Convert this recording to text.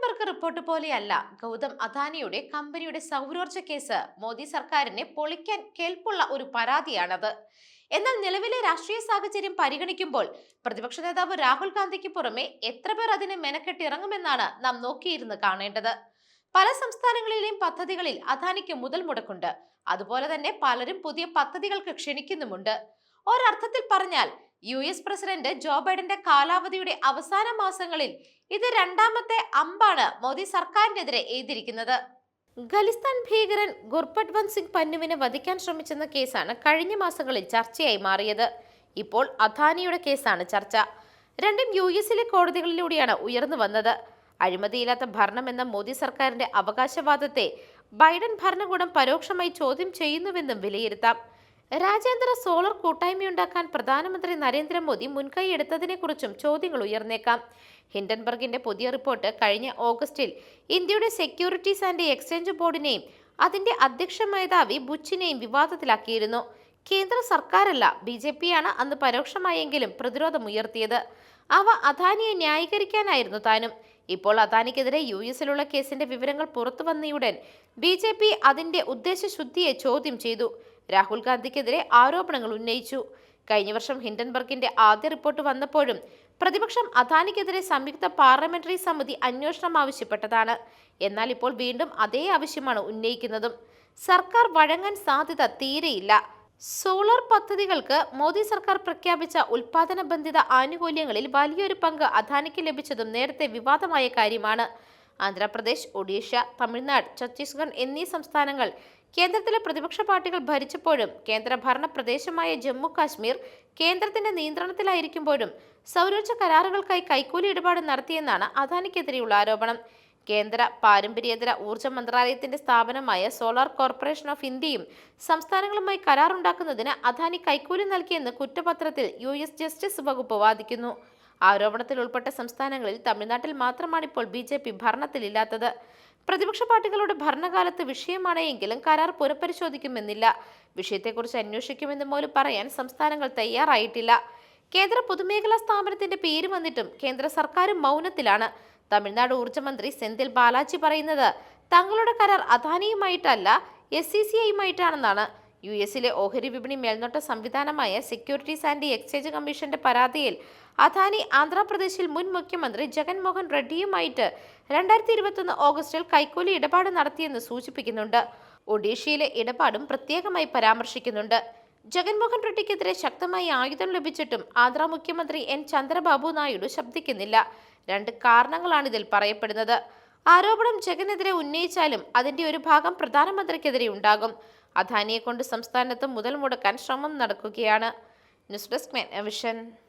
Hindenburg report പോലെയല്ല. ഗൗതം അദാനിയുടെ കമ്പനിയുടെ സൗരോർജ case Modi സർക്കാരിനെ പൊളിക്കാൻ കേൾപ്പുള്ള ഒരു പരാതിയാണത്. എന്നാൽ നിലവിലെ രാഷ്ട്രീയ സാഹചര്യം പരിഗണിക്കുമ്പോൾ പ്രതിപക്ഷ നേതാവ് രാഹുൽ ഗാന്ധിക്ക് പുറമെ എത്ര പേർ അതിനെ മെനക്കെട്ടിറങ്ങുമെന്നാണ് നാം നോക്കിയിരുന്ന് കാണേണ്ടത്. പല സംസ്ഥാനങ്ങളിലെയും പദ്ധതികളിൽ അദാനിക്ക് മുതൽ മുടക്കുണ്ട്. അതുപോലെ തന്നെ പലരും പുതിയ പദ്ധതികൾക്ക് ക്ഷണിക്കുന്നുമുണ്ട്. ഒരർത്ഥത്തിൽ പറഞ്ഞാൽ യു എസ് പ്രസിഡന്റ് ജോ ബൈഡന്റെ കാലാവധിയുടെ അവസാന മാസങ്ങളിൽ ഇത് രണ്ടാമത്തെ അമ്പാണ് മോദി സർക്കാരിനെതിരെ എഴുതിയിരിക്കുന്നത്. ഖലിസ്ഥാൻ ഭീകരൻ ഗുർപട്വന്ത് സിംഗ് പന്നുവിനെ വധിക്കാൻ ശ്രമിച്ചെന്ന കേസാണ് കഴിഞ്ഞ മാസങ്ങളിൽ ചർച്ചയായി മാറിയത്. ഇപ്പോൾ അദാനിയുടെ കേസാണ് ചർച്ച. രണ്ടും യു എസിലെ കോടതികളിലൂടെയാണ് ഉയർന്നു വന്നത്. അഴിമതിയില്ലാത്ത ഭരണം എന്ന മോദി സർക്കാരിന്റെ അവകാശവാദത്തെ ബൈഡൻ ഭരണകൂടം പരോക്ഷമായി ചോദ്യം ചെയ്യുന്നുവെന്നും വിലയിരുത്താം. രാജ്യാന്തര സോളർ കൂട്ടായ്മയുണ്ടാക്കാൻ പ്രധാനമന്ത്രി നരേന്ദ്രമോദി മുൻകൈ എടുത്തതിനെക്കുറിച്ചും ചോദ്യങ്ങൾ ഉയർന്നേക്കാം. ഹിൻഡൻബർഗിന്റെ പുതിയ റിപ്പോർട്ട് കഴിഞ്ഞ ഓഗസ്റ്റിൽ ഇന്ത്യയുടെ സെക്യൂരിറ്റീസ് ആൻഡ് എക്സ്ചേഞ്ച് ബോർഡിനെയും അതിന്റെ അധ്യക്ഷ മേധാവി ബുച്ചിനെയും വിവാദത്തിലാക്കിയിരുന്നു. കേന്ദ്ര സർക്കാരല്ല ബി ജെ പിയാണ് അന്ന് പരോക്ഷമായെങ്കിലും പ്രതിരോധമുയർത്തിയത്. അവ അദാനിയെ ന്യായീകരിക്കാനായിരുന്നു താനും. ഇപ്പോൾ അദാനിക്കെതിരെ യു എസിലുള്ള കേസിന്റെ വിവരങ്ങൾ പുറത്തു വന്നയുടൻ ബി ജെ പി അതിന്റെ ഉദ്ദേശശുദ്ധിയെ ചോദ്യം ചെയ്തു. രാഹുൽ ഗാന്ധിക്കെതിരെ ആരോപണങ്ങൾ ഉന്നയിച്ചു. കഴിഞ്ഞ വർഷം ഹിൻഡൻബർഗിന്റെ ആദ്യ റിപ്പോർട്ട് വന്നപ്പോഴും പ്രതിപക്ഷം അദാനിക്കെതിരെ സംയുക്ത പാർലമെന്ററി സമിതി അന്വേഷണം ആവശ്യപ്പെട്ടതാണ്. എന്നാൽ ഇപ്പോൾ വീണ്ടും അതേ ആവശ്യമാണ് ഉന്നയിക്കുന്നതും. സർക്കാർ വഴങ്ങാൻ സാധ്യത തീരെയില്ല. സോളാർ പദ്ധതികൾക്ക് മോദി സർക്കാർ പ്രഖ്യാപിച്ച ഉൽപാദന ബന്ധിത ആനുകൂല്യങ്ങളിൽ വലിയൊരു പങ്ക് അദാനിക്ക് ലഭിച്ചതും നേരത്തെ വിവാദമായ കാര്യമാണ്. ആന്ധ്രാപ്രദേശ് ഒഡീഷ തമിഴ്നാട് ഛത്തീസ്ഗഡ് എന്നീ സംസ്ഥാനങ്ങൾ കേന്ദ്രത്തിലെ പ്രതിപക്ഷ പാർട്ടികൾ ഭരിച്ചപ്പോഴും കേന്ദ്രഭരണ പ്രദേശമായ ജമ്മു കാശ്മീർ കേന്ദ്രത്തിന്റെ നിയന്ത്രണത്തിലായിരിക്കുമ്പോഴും സൗരോർജ കരാറുകൾക്കായി കൈക്കൂലി ഇടപാട് നടത്തിയെന്നാണ് അദാനിക്കെതിരെയുള്ള ആരോപണം. കേന്ദ്ര പാരമ്പര്യേതര ഊർജ മന്ത്രാലയത്തിന്റെ സ്ഥാപനമായ സോളാർ കോർപ്പറേഷൻ ഓഫ് ഇന്ത്യയും സംസ്ഥാനങ്ങളുമായി കരാറുണ്ടാക്കുന്നതിന് അദാനി കൈക്കൂലി നൽകിയെന്ന് കുറ്റപത്രത്തിൽ യു എസ് ജസ്റ്റിസ് വകുപ്പ് വാദിക്കുന്നു. ആരോപണത്തിൽ ഉൾപ്പെട്ട സംസ്ഥാനങ്ങളിൽ തമിഴ്നാട്ടിൽ മാത്രമാണ് ഇപ്പോൾ ബി ജെ പി ഭരണത്തിലില്ലാത്തത്. പ്രതിപക്ഷ പാർട്ടികളുടെ ഭരണകാലത്ത് വിഷയമാണെങ്കിലും കരാർ പുനഃപരിശോധിക്കുമെന്നില്ല. വിഷയത്തെക്കുറിച്ച് അന്വേഷിക്കുമെന്ന് പോലും പറയാൻ സംസ്ഥാനങ്ങൾ തയ്യാറായിട്ടില്ല. കേന്ദ്ര പൊതുമേഖലാ സ്ഥാപനത്തിന്റെ പേര് വന്നിട്ടും കേന്ദ്ര സർക്കാരും മൗനത്തിലാണ്. തമിഴ്നാട് ഊർജമന്ത്രി സെന്തിൽ ബാലാജി പറയുന്നത് തങ്ങളുടെ കരാർ അദാനിയുമായിട്ടല്ല എസ് സി സി ഐയുമായിട്ടാണെന്നാണ്. യു എസിലെ ഓഹരി വിപണി മേൽനോട്ട സംവിധാനമായ സെക്യൂരിറ്റീസ് ആൻഡ് എക്സ്ചേഞ്ച് കമ്മീഷന്റെ പരാതിയിൽ അദാനി ആന്ധ്രാപ്രദേശിൽ മുൻ മുഖ്യമന്ത്രി ജഗൻമോഹൻ റെഡ്ഡിയുമായിട്ട് രണ്ടായിരത്തി ഇരുപത്തൊന്ന് ഓഗസ്റ്റിൽ കൈക്കൂലി ഇടപാട് നടത്തിയെന്ന് സൂചിപ്പിക്കുന്നുണ്ട്. ഒഡീഷയിലെ ഇടപാടും പ്രത്യേകമായി പരാമർശിക്കുന്നുണ്ട്. ജഗൻമോഹൻ റെഡ്ഡിക്കെതിരെ ശക്തമായി ആയുധം ലഭിച്ചിട്ടും ആന്ധ്ര മുഖ്യമന്ത്രി എൻ ചന്ദ്രബാബു നായിഡു ശബ്ദിക്കുന്നില്ല. രണ്ട് കാരണങ്ങളാണ് ഇതിൽ പറയപ്പെടുന്നത്. ആരോപണം ജഗനെതിരെ ഉന്നയിച്ചാലും അതിന്റെ ഒരു ഭാഗം പ്രധാനമന്ത്രിക്കെതിരെ ഉണ്ടാകും. അദാനിയെ കൊണ്ട് സംസ്ഥാനത്ത് മുതൽ മുടക്കാൻ ശ്രമം നടക്കുകയാണ്. News desk vision.